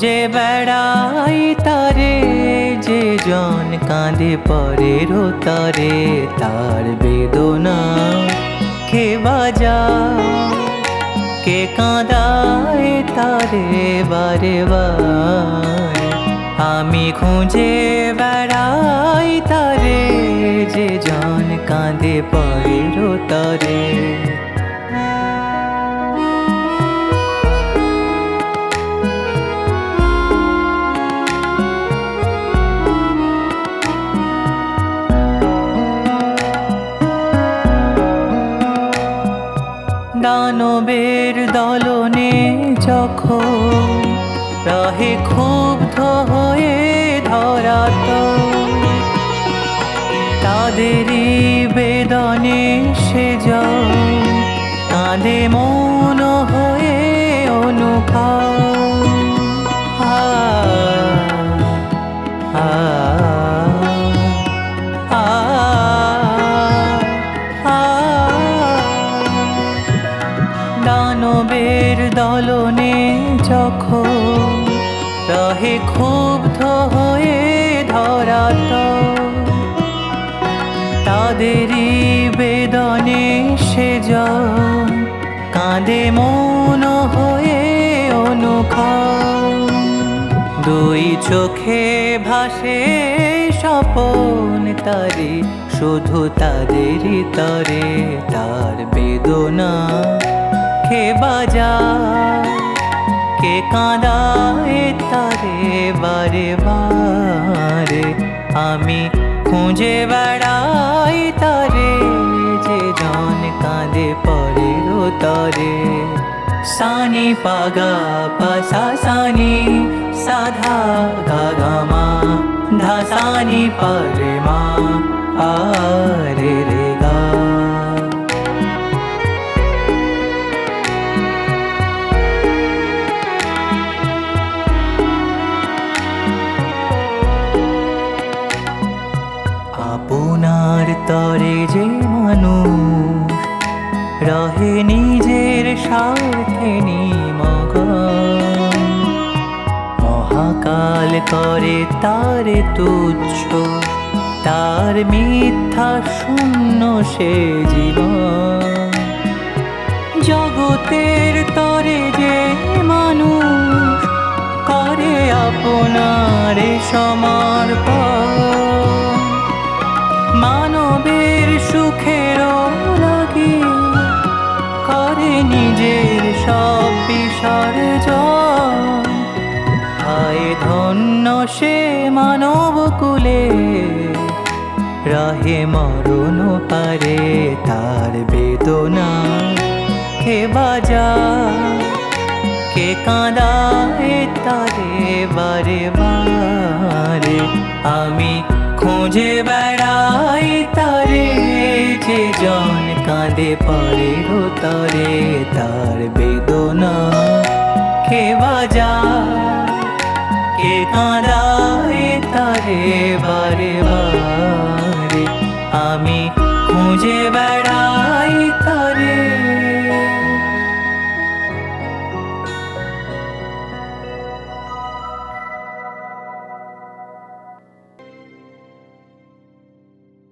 খুঁজে বেড়াই তারে, যে জন কাঁদে পরে তরে, তার বেদনা কে বাজা, কে কাঁদায় তারে বারে বার আমি খুঁজে বেড়াই তারে, যে জন কাঁদে পরে তরে। দানবের দলনে যখন রাহে ক্ষুব্ধ হয়ে ধরাত তাদেরই বেদনে সে যাও কাঁদে মন। দলনে যখন রহে ক্ষুব্ধ হয়ে ধরাত তাদেরই বেদনে সে কাঁদে মন হয়ে অনুখা দুই চোখে ভাসে স্বপন তারে, শুধু তাদেরই তরে তার বেদনা। কে বাজা কে কাঁদায় তারে বারে বারে আমি খুঁজে বেড়াই তারে যে জন কাঁদে পরে তরে সানি পাগা পাসা সানি সাধা গাগামা ধাসানি পরে মা আরে রহে নিজের স্বার্থে নিমগ মহাকাল করে তারে তুচ্ছ, তার মিথ্যা শূন্য সে জীবন। জগতের তরে যে মানুষ করে আপনার সমর্পণ নিজের সব বিসর্জন। হায় ধন্য সে মানব কুলে। রাহে মরণ পারে তার বেদনা। কে বাজা, কে কাঁদায় তারে বারে বারে। আমি খুঁজে বেড়াই তারে যে জন কাঁদে, পরে তরে তার বেদনা। কে বাজা, কে কাঁদায় তারে বারে বারে। আমি খুঁজে বেড়াই